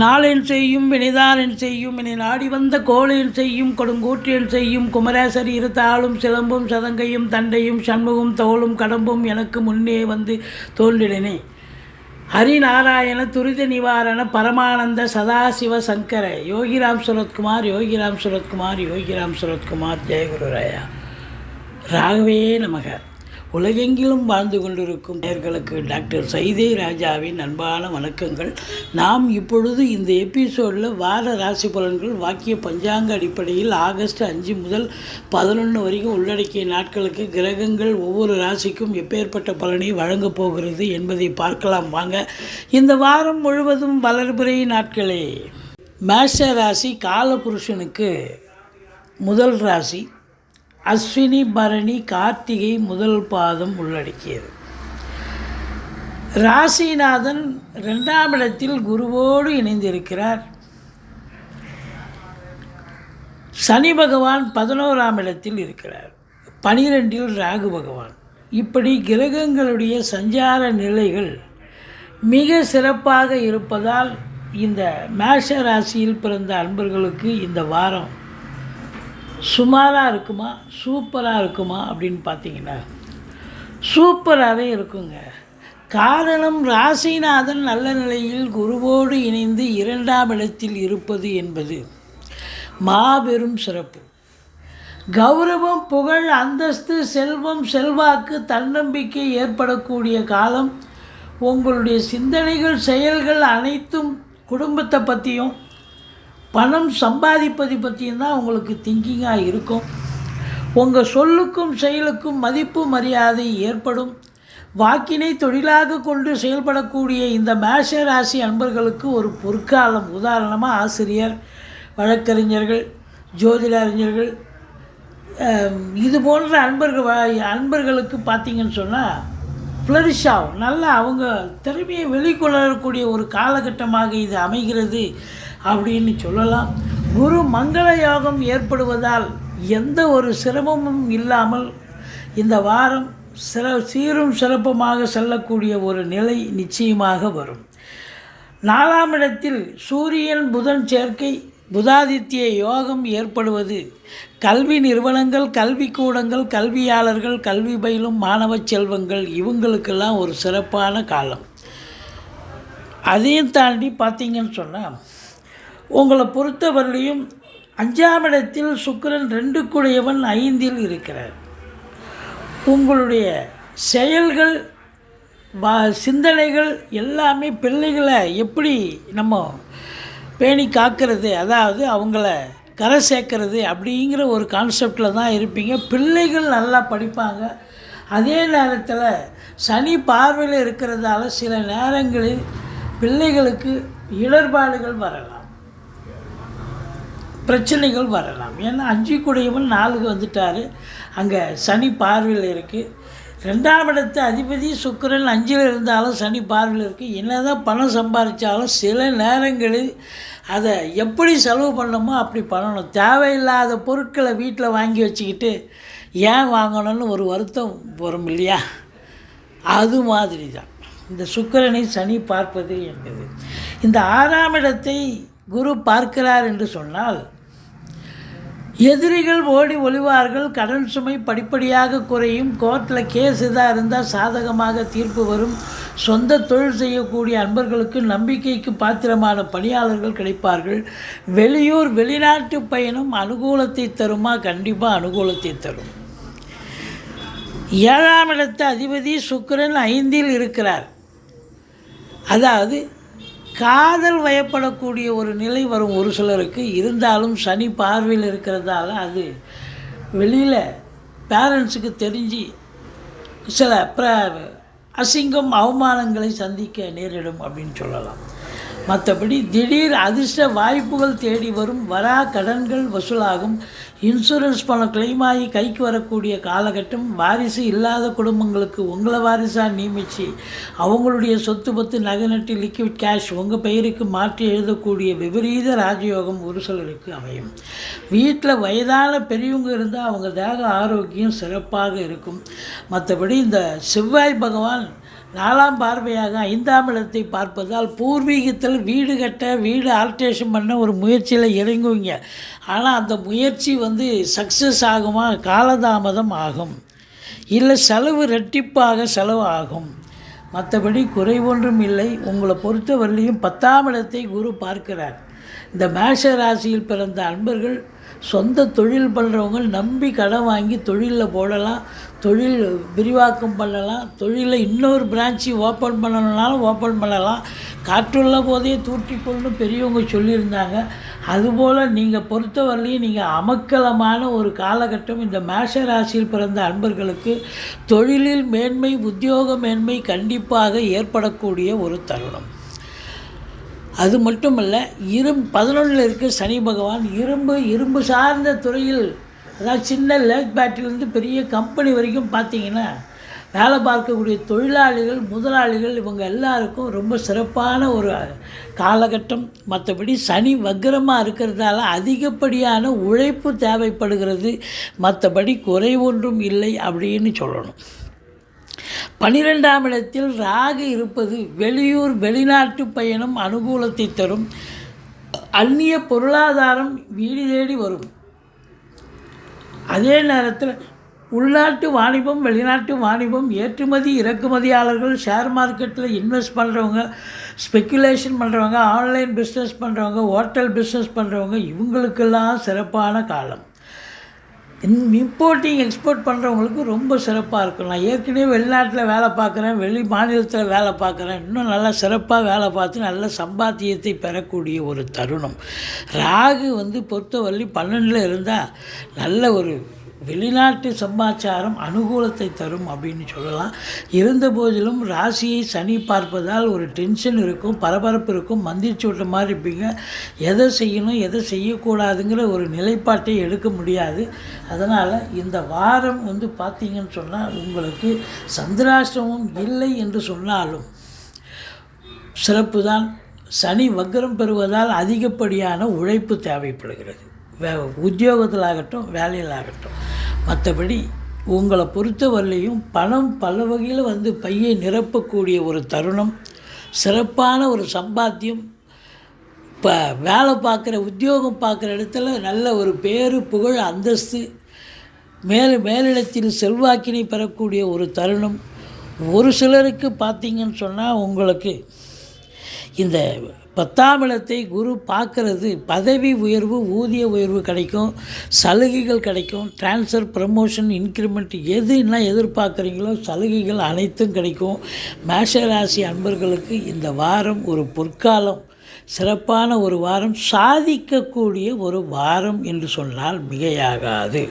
நாளின் செய்யும் வினைதானென் செய்யும் இனி நாடி வந்த கோளென் செய்யும் கொடுங்கூற்றென் செய்யும் குமரேசர் இருத்தாளும் சிலம்பும் சதங்கையும் தண்டையும் சண்முகம் தோளும் கடம்பும் எனக்கு முன்னே வந்து தோன்றினே ஹரிநாராயண துரித நிவாரண பரமானந்த சதாசிவ சங்கர. யோகிராம் சுரத்குமார் யோகிராம் சுரத்குமார் யோகிராம் சுரத்குமார் ஜெயகுருராயா ராகவே நமக. உலகெங்கிலும் வாழ்ந்து கொண்டிருக்கும் நேர்களுக்கு டாக்டர் சைதே ராஜாவின் அன்பான வணக்கங்கள். நாம் இப்பொழுது இந்த எபிசோடில் வார ராசி பலன்கள் வாக்கிய பஞ்சாங்க அடிப்படையில் ஆகஸ்ட் அஞ்சு முதல் பதினொன்று வரைக்கும் உள்ளடக்கிய நாட்களுக்கு கிரகங்கள் ஒவ்வொரு ராசிக்கும் எப்பேற்பட்ட பலனை வழங்கப் போகிறது என்பதை பார்க்கலாம். வாங்க இந்த வாரம் முழுவதும் வளர்பிறை நாட்களே. மேஷ ராசி காலபுருஷனுக்கு முதல் ராசி. அஸ்வினி பரணி கார்த்திகை முதல் பாதம் உள்ளடக்கியது. ராசிநாதன் ரெண்டாம் இடத்தில் குருவோடு இணைந்திருக்கிறார். சனி பகவான் பதினோராம் இடத்தில் இருக்கிறார். பனிரெண்டில் ராகு பகவான். இப்படி கிரகங்களுடைய சஞ்சார நிலைகள் மிக சிறப்பாக இருப்பதால் இந்த மேஷ ராசியில் பிறந்த அன்பர்களுக்கு இந்த வாரம் சுமாராக இருக்குமா? சூப்பராக இருக்குமா? அப்படின்னு பார்த்தீங்கன்னா சூப்பராகவே இருக்குங்க. காரணம் ராசிநாதன் நல்ல நிலையில் குருவோடு இணைந்து இரண்டாம் இடத்தில் இருப்பது என்பது மாபெரும் சிறப்பு. கௌரவம் புகழ் அந்தஸ்து செல்வம் செல்வாக்கு தன்னம்பிக்கை ஏற்படக்கூடிய காலம். உங்களுடைய சிந்தனைகள் செயல்கள் அனைத்தும் குடும்பத்தை பற்றியும் பணம் சம்பாதிப்பதை பற்றியும் தான் உங்களுக்கு திங்கிங்காக இருக்கும். உங்கள் சொல்லுக்கும் செயலுக்கும் மதிப்பு மரியாதை ஏற்படும். வாக்கினை தொழிலாக கொண்டு செயல்படக்கூடிய இந்த மேஷ ராசி அன்பர்களுக்கு ஒரு பொற்காலம். உதாரணமாக ஆசிரியர் வழக்கறிஞர்கள் ஜோதிட அறிஞர்கள் இது போன்ற அன்பர்கள் வ- அன்பர்களுக்கு பார்த்தீங்கன்னு சொன்னால் ஃப்ளரிஷ் ஆகும். நல்லா அவங்க திறமையை வெளிக்கொள்ளக்கூடிய ஒரு காலகட்டமாக இது அமைகிறது. அப்படின்னு சொல்லலாம். குரு மங்கள யோகம் ஏற்படுவதால் எந்த ஒரு சிரமமும் இல்லாமல் இந்த வாரம் சிற சீரும் சிறப்புமாக செல்லக்கூடிய ஒரு நிலை நிச்சயமாக வரும். நாலாம் இடத்தில் சூரியன் புதன் சேர்க்கை புதாதித்ய யோகம் ஏற்படுவது கல்வி நிறுவனங்கள் கல்விக்கூடங்கள் கல்வியாளர்கள் கல்வி பயிலும் மாணவ செல்வங்கள் இவங்களுக்கெல்லாம் ஒரு சிறப்பான காலம். அதையும் தாண்டி பார்த்தீங்கன்னு சொன்னால் உங்களை பொறுத்தவரையிலையும் அஞ்சாம் இடத்தில் சுக்கரன் ரெண்டு குடையவன் ஐந்தில் இருக்கிறார். உங்களுடைய செயல்கள் வா சிந்தனைகள் எல்லாமே பிள்ளைகளை எப்படி நம்ம பேணி காக்கிறது அதாவது அவங்கள கரை சேர்க்கறது அப்படிங்கிற ஒரு கான்செப்டில் தான் இருப்பீங்க. பிள்ளைகள் நல்லா படிப்பாங்க. அதே நேரத்தில் சனி பார்வையில் இருக்கிறதால சில நேரங்களில் பிள்ளைகளுக்கு இடர்பாடுகள் வரலாம். பிரச்சனைகள் வரலாம். ஏன்னா அஞ்சு குடையவன் நாலுக்கு வந்துட்டார். அங்கே சனி பார்வையில் இருக்குது ரெண்டாம் இடத்து அதிபதி சுக்கிரன் அஞ்சில் இருந்தாலும் சனி பார்வையில் இருக்குது என்ன தான் பணம் சம்பாதிச்சாலும் சில நேரங்களில் அதை எப்படி செலவு பண்ணணுமோ அப்படி பண்ணணும். தேவையில்லாத பொருட்களை வீட்டில் வாங்கி வச்சுக்கிட்டு ஏன் வாங்கணும்னு ஒரு வருத்தம் வரும் இல்லையா? அது மாதிரி தான் இந்த சுக்கிரனை சனி பார்ப்பது என்பது. இந்த ஆறாம் இடத்தை குரு பார்க்கிறார் என்று சொன்னால் எதிரிகள் ஓடி ஒளிவார்கள் கடன் சுமை படிப்படியாக குறையும் கோர்ட்டில் கேஸ் இதாக இருந்தால் சாதகமாக தீர்ப்பு வரும் சொந்த தொழில் செய்யக்கூடிய அன்பர்களுக்கு நம்பிக்கைக்கு பாத்திரமான பணியாளர்கள் கிடைப்பார்கள் வெளியூர் வெளிநாட்டு பயணம் அனுகூலத்தை தருமா? கண்டிப்பாக அனுகூலத்தை தரும். ஏழாம் இடத்து அதிபதி சுக்கரன் ஐந்தில் இருக்கிறார். அதாவது காதல் வயப்படக்கூடிய ஒரு நிலை வரும் ஒரு சிலருக்கு. இருந்தாலும் சனி பார்வையில் இருக்கிறதால அது வெளியில் பேரண்ட்ஸுக்கு தெரிஞ்சு சில பிர அசிங்கம் அவமானங்களை சந்திக்க நேரிடும் அப்படின்னு சொல்லலாம். மற்றபடி திடீர் அதிர்ஷ்ட வாய்ப்புகள் தேடி வரும் வரா கடன்கள் வசூலாகும். இன்சூரன்ஸ் பணம் claim ஆகி கைக்கு வரக்கூடிய காலகட்டம் வாரிசு இல்லாத குடும்பங்களுக்கு உங்களை வாரிசாக நியமித்து அவங்களுடைய சொத்து பத்து நகை நட்டு லிக்விட் கேஷ் உங்கள் பெயருக்கு மாற்றி எழுதக்கூடிய விபரீத ராஜயோகம் ஒரு சிலருக்கு அமையும். வீட்டில் வயதான பெரியவங்க இருந்தால் அவங்க தேக ஆரோக்கியம் சிறப்பாக இருக்கும். மற்றபடி இந்த செவ்வாய் பகவான் நாலாம் பார்வையாக ஐந்தாம் இடத்தை பார்ப்பதால் பூர்வீகத்தில் வீடு கட்ட வீடு ஆல்ட்ரேஷன் பண்ண ஒரு முயற்சியில் இறங்குவீங்க. ஆனால் அந்த முயற்சி வந்து சக்ஸஸ் ஆகுமா? காலதாமதம் ஆகும். இல்லை செலவு ரெட்டிப்பாக செலவு ஆகும். மற்றபடி குறைவொன்றும் இல்லை. உங்களை பொறுத்தவரையிலையும் பத்தாம் இடத்தை குரு பார்க்கிறார். இந்த மேஷ ராசியில் பிறந்த அன்பர்கள் சொந்த தொழில் பண்ணுறவங்க நம்பி கடன் வாங்கி தொழிலில் போடலாம் தொழில் விரிவாக்கம் பண்ணலாம் தொழிலில் இன்னொரு பிரான்ச்சு ஓப்பன் பண்ணணுன்னாலும் ஓப்பன் பண்ணலாம். காற்றுள்ள போதே தூற்றிக்கொள்னு பெரியவங்க சொல்லியிருந்தாங்க. அதுபோல் நீங்கள் பொறுத்தவரையிலையும் நீங்கள் அமக்கலமான ஒரு காலகட்டம் இந்த மேஷ ராசியில் பிறந்த அன்பர்களுக்கு தொழிலில் மேன்மை உத்தியோக மேன்மை கண்டிப்பாக ஏற்படக்கூடிய ஒரு தருணம். அது மட்டுமல்ல இரும் பதினொன்றில் இருக்க சனி பகவான் இரும்பு இரும்பு சார்ந்த துறையில் அதாவது சின்ன லேக் பேட்டரியிலேருந்து பெரிய கம்பெனி வரைக்கும் பார்த்தீங்கன்னா வேலை பார்க்கக்கூடிய தொழிலாளிகள் முதலாளிகள் இவங்க எல்லாருக்கும் ரொம்ப சிறப்பான ஒரு காலகட்டம். மற்றபடி சனி வக்கரமாக இருக்கிறதால அதிகப்படியான உழைப்பு தேவைப்படுகிறது. மற்றபடி குறை ஒன்றும் இல்லை அப்படின்னு சொல்லணும். பனிரெண்டாம் இடத்தில் ராகு இருப்பது வெளியூர் வெளிநாட்டு பயணம் அனுகூலத்தை தரும். அந்நிய பொருளாதாரம் வீடு தேடி வரும். அதே நேரத்தில் உள்நாட்டு வாணிபம் வெளிநாட்டு வாணிபம் ஏற்றுமதி இறக்குமதியாளர்கள் ஷேர் மார்க்கெட்டில் இன்வெஸ்ட் பண்ணுறவங்க ஸ்பெக்குலேஷன் பண்ணுறவங்க ஆன்லைன் பிஸ்னஸ் பண்ணுறவங்க ஹோட்டல் பிஸ்னஸ் பண்ணுறவங்க இவங்களுக்கெல்லாம் சிறப்பான காலம். இம்போர்ட்டிங் எக்ஸ்போர்ட் பண்ணுறவங்களுக்கு ரொம்ப சிறப்பாக இருக்கும். நான் ஏற்கனவே வெளிநாட்டில் வேலை பார்க்குறேன் வெளி மாநிலத்தில் வேலை பார்க்குறேன். இன்னும் நல்லா சிறப்பாக வேலை பார்த்து நல்ல சம்பாத்தியத்தை பெறக்கூடிய ஒரு தருணம். ராகு வந்து பொறுத்தவரை பன்னெண்டில் இருந்தால் நல்ல ஒரு வெளிநாட்டு சமாச்சாரம் அனுகூலத்தை தரும் அப்படின்னு சொல்லலாம். இருந்த போதிலும் ராசியை சனி பார்ப்பதால் ஒரு டென்ஷன் இருக்கும் பரபரப்பு இருக்கும் மந்திரிச்சு விட்ட மாதிரி இருப்பீங்க. எதை செய்யணும் எதை செய்யக்கூடாதுங்கிற ஒரு நிலைப்பாட்டை எடுக்க முடியாது. அதனால் இந்த வாரம் வந்து பார்த்தீங்கன்னு சொன்னால் உங்களுக்கு சந்திராஷ்டமும் இல்லை என்று சொன்னாலும் சிறப்பு தான் சனி வக்கரம் பெறுவதால் அதிகப்படியான உழைப்பு தேவைப்படுகிறது. வே உத்தியோகத்தில் ஆகட்டும் வேலையில் ஆகட்டும் மற்றபடி உங்களை பொறுத்தவரையிலையும் பணம் பல வகையில் வந்து பையை நிரப்பக்கூடிய ஒரு தருணம் சிறப்பான ஒரு சம்பாத்தியம் இப்போ வேலை பார்க்குற உத்தியோகம் பார்க்குற இடத்துல நல்ல ஒரு பேரு புகழ் அந்தஸ்து மேல் மேலிடத்தில் செல்வாக்கினை பெறக்கூடிய ஒரு தருணம். ஒரு சிலருக்கு பார்த்தீங்கன்னு சொன்னால் உங்களுக்கு இந்த பத்தாம் இடத்தை குரு பார்க்கறது பதவி உயர்வு ஊதிய உயர்வு கிடைக்கும் சலுகைகள் கிடைக்கும் ட்ரான்ஸ்ஃபர் ப்ரமோஷன் இன்க்ரிமெண்ட் எதுனா எதிர்பார்க்குறீங்களோ சலுகைகள் அனைத்தும் கிடைக்கும். மேஷராசி அன்பர்களுக்கு இந்த வாரம் ஒரு பொற்காலம் சிறப்பான ஒரு வாரம் சாதிக்கக்கூடிய ஒரு வாரம் என்று சொன்னால் மிகையாகாது.